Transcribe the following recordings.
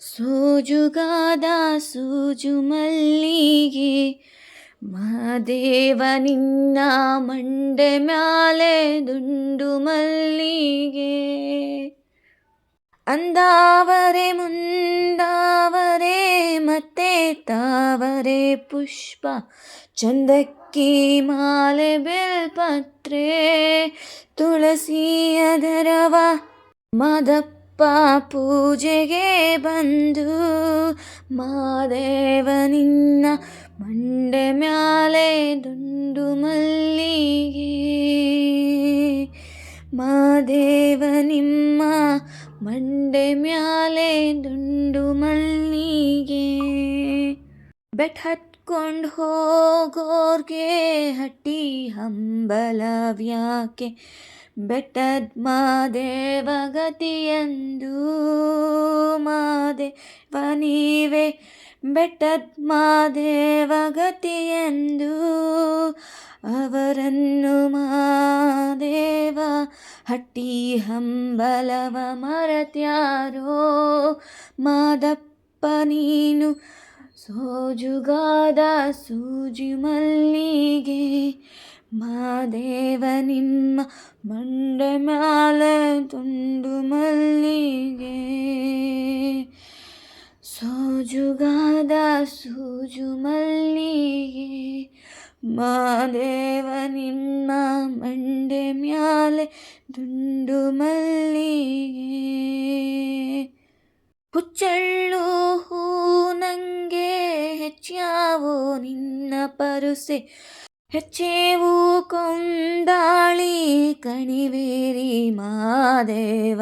ಸೋಜುಗಾದ ಸೂಜು ಮಲ್ಲಿಗೆ ಮಾದೇವ ನಿನ್ನ ಮಂಡೆ ಮ್ಯಾಲೆ ದುಂಡು ಮಲ್ಲಿಗೆ ಅಂದಾವರೆ ಮುಂದಾವರೆ ಮತ್ತೆ ತಾವರೆ ಪುಷ್ಪ ಚಂದಕ್ಕಿ ಮಾಲೆ ಬೆಲ್ಪತ್ರೆ ತುಳಸಿ ಅದರವ ಮಾದಪ್ಪ ಪೂಜೆಗೆ ಬಂದು ಮಾದೇವ ನಿನ್ನ ಮಂಡೆ ಮ್ಯಾಲೆ ದುಂಡು ಮಲ್ಲಿಗೆ. ಮಾದೇವ ನಿಮ್ಮ ಮಂಡೆ ಮ್ಯಾಲೆ ದುಂಡು ಮಲ್ಲಿಗೆ. ಬೆಟ್ ಹತ್ಕೊಂಡು ಹೋಗೋರ್ಗೆ ಹಟ್ಟಿ ಹಂಬಲವ್ಯಾಕೆ ಬೆಟ್ಟದ ಮಾದೇವ ಗತಿಯಂದು ಮಾದೇವ ನೀವೇ ಬೆಟ್ಟದ ಮಾದೇವ ಗತಿಯಂದು ಅವರನ್ನು ಮಾದೇವ. ಹಟ್ಟಿ ಹಂಬಲವ ಮರತ್ಯಾರೋ ಮಾದಪ್ಪ ನೀನು ಸೋಜುಗಾದ ಸೂಜಿ ಮಲ್ಲಿಗೆ. ಮಾದೇವ ನಿಮ್ಮ ಮಂಡೆ ಮ್ಯಾಲೆ ತುಂಡು ಮಲ್ಲಿಗೆ. ಸೋಜುಗಾದ ಸೂಜು ಮಲ್ಲಿಗೆ. ಮಾದೇವ ನಿಮ್ಮ ಮಂಡೆ ಮ್ಯಾಲೆ ದುಂಡು ಮಲ್ಲಿಗೆ. ಹುಚ್ಚಳ್ಳು ಹೂ ನಂಗೆ ಹೆಚ್ಚಾವೋ ನಿನ್ನ ಪರುಸೆ. ಹೆಚ್ಚೇವು ಕೊಂದಾಳಿ ಕಣಿವೇರಿ ಮಾದೇವ.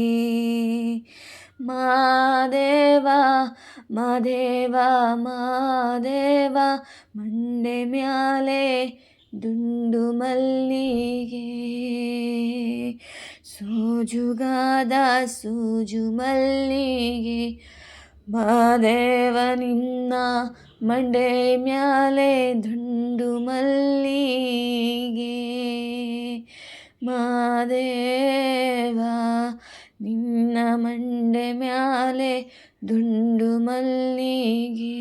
ಮಾದೇವ ಮಾದೇವ ಮಾದೇವ ಮಂಡೆ ಮ್ಯಾಲೆ ದುಂಡು ಮಲ್ಲಿಗೆ ಸೋಜುಗಾದ ಸೂಜು ಮಲ್ಲಿಗೆ ಮಾದೇವ ನಿನ್ನ ಮಂಡೆ ಮ್ಯಾಲೆ ದುಂಡು ಮಲ್ಲಿಗೆ ಮಾದೇವ ನಿನ್ನ ಮಂಡೆ ಮ್ಯಾಲೆ ದುಂಡು ಮಲ್ಲಿಗೆ